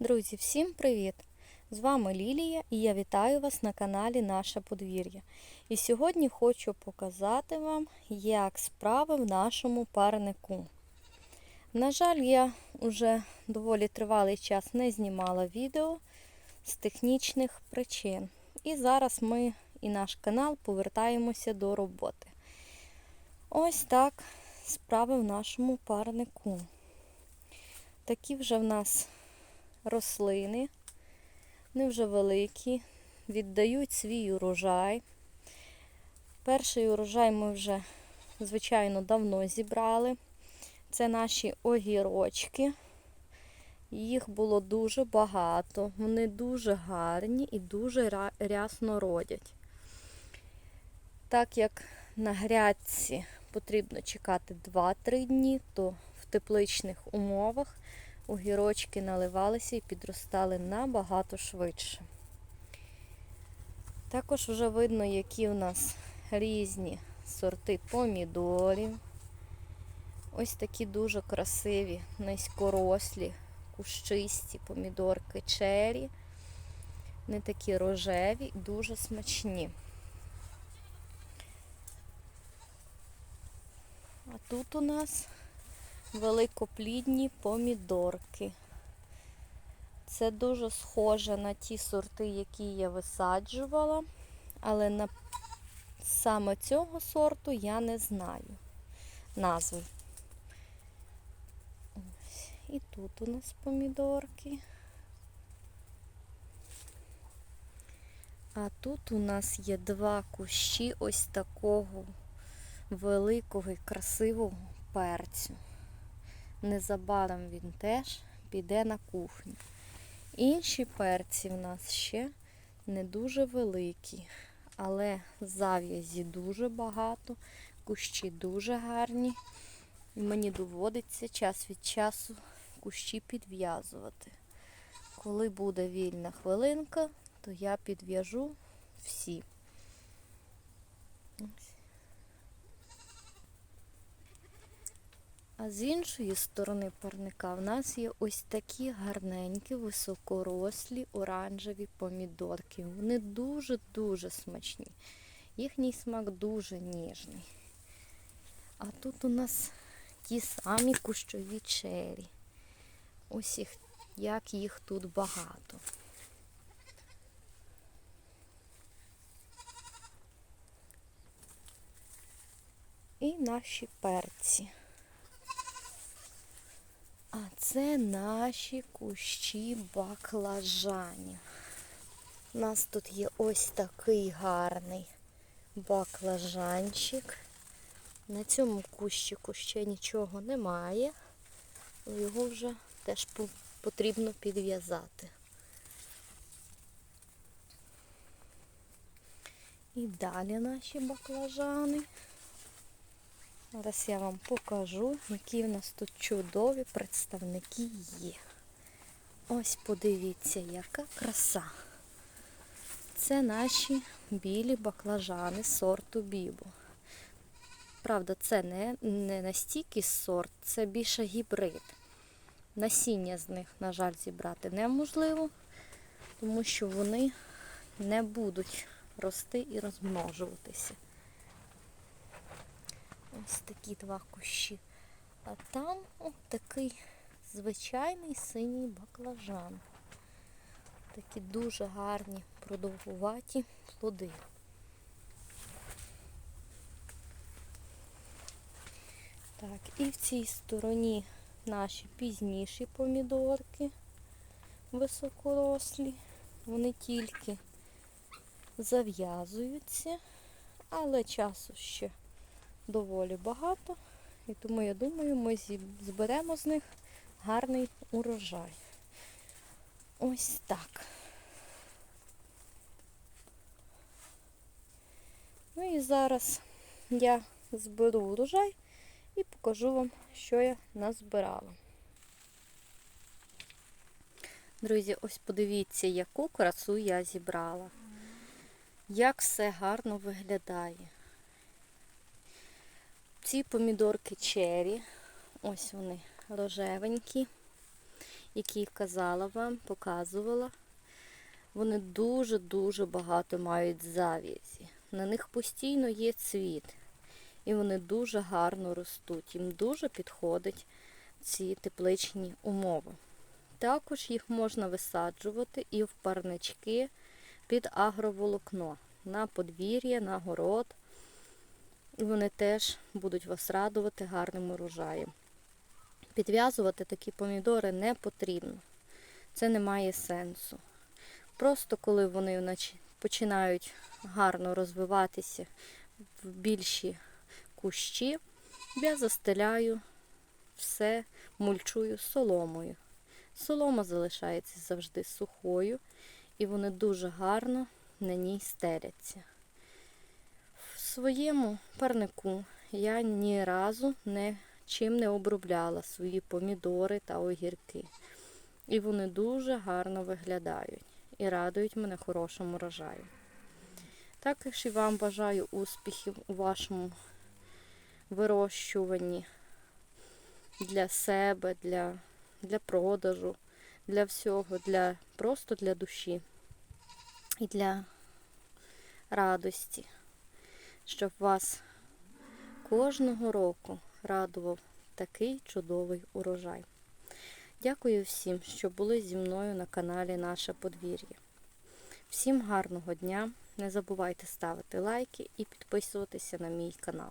Друзі, всім привіт! З вами Лілія і я вітаю вас на каналі Наше подвір'я. І сьогодні хочу показати вам, як справи в нашому парнику. На жаль, я вже доволі тривалий час не знімала відео з технічних причин. І зараз ми і наш канал повертаємося до роботи. Ось так справи в нашому парнику. Такі вже в нас рослини, вони вже великі, віддають свій урожай. Перший урожай ми вже, звичайно, давно зібрали. Це наші огірочки. Їх було дуже багато, вони дуже гарні і дуже рясно родять. Так як на грядці потрібно чекати 2-3 дні, то в тепличних умовах огірочки наливалися і підростали набагато швидше. Також вже видно, які у нас різні сорти помідорів. Ось такі дуже красиві, низькорослі, кущисті помідорки чері. Вони такі рожеві, дуже смачні. А тут у нас великоплідні помідорки. Це дуже схоже на ті сорти, які я висаджувала, але на саме цього сорту я не знаю назви. І тут у нас помідорки. А тут у нас є два кущі ось такого великого і красивого перцю. Незабаром він теж піде на кухню. Інші перці в нас ще не дуже великі, але зав'язі дуже багато, кущі дуже гарні. І мені доводиться час від часу кущі підв'язувати. Коли буде вільна хвилинка, то я підв'яжу всі. А з іншої сторони парника в нас є ось такі гарненькі, високорослі оранжеві помідорки. Вони дуже-дуже смачні. Їхній смак дуже ніжний. А тут у нас ті самі кущові чері. Ось їх, як їх тут багато. І наші перці. А це наші кущі баклажанів. У нас тут є ось такий гарний баклажанчик. На цьому кущику ще нічого немає, його вже теж потрібно підв'язати. І далі наші баклажани. Зараз я вам покажу, які в нас тут чудові представники є. Ось подивіться, яка краса. Це наші білі баклажани сорту Бібо. Правда, це не, не настільки сорт, це більше гібрид. Насіння з них, на жаль, зібрати неможливо, тому що вони не будуть рости і розмножуватися. Ось такі два кущі. А там ось такий звичайний синій баклажан. Такі дуже гарні, продовгуваті плоди. Так, і в цій стороні наші пізніші помідорки високорослі. Вони тільки зав'язуються, але часу ще доволі багато. І тому, я думаю, ми зберемо з них гарний урожай. Ось так. Ну і зараз я зберу урожай і покажу вам, що я назбирала. Друзі, ось подивіться, яку красу я зібрала. Як все гарно виглядає. Ці помідорки чері, ось вони рожевенькі. які казала вам, показувала, вони дуже-дуже багато мають зав'язі. На них постійно є цвіт. І вони дуже гарно ростуть. Їм дуже підходять ці тепличні умови. Також їх можна висаджувати і в парнички під агроволокно на подвір'я, на город. І вони теж будуть вас радувати гарним урожаєм. Підв'язувати такі помідори не потрібно. Це не має сенсу. Просто коли вони починають гарно розвиватися в більші кущі, я застеляю все, мульчую соломою. Солома залишається завжди сухою, і вони дуже гарно на ній стеляться. Своєму парнику я ні разу не чим не обробляла свої помідори та огірки. І вони дуже гарно виглядають і радують мене хорошим урожаєм. Також і вам бажаю успіхів у вашому вирощуванні для себе, для, для продажу, для всього, для, просто для душі і для радості, щоб вас кожного року радував такий чудовий урожай. Дякую всім, що були зі мною на каналі Наше подвір'я. Всім гарного дня! Не забувайте ставити лайки і підписуватися на мій канал.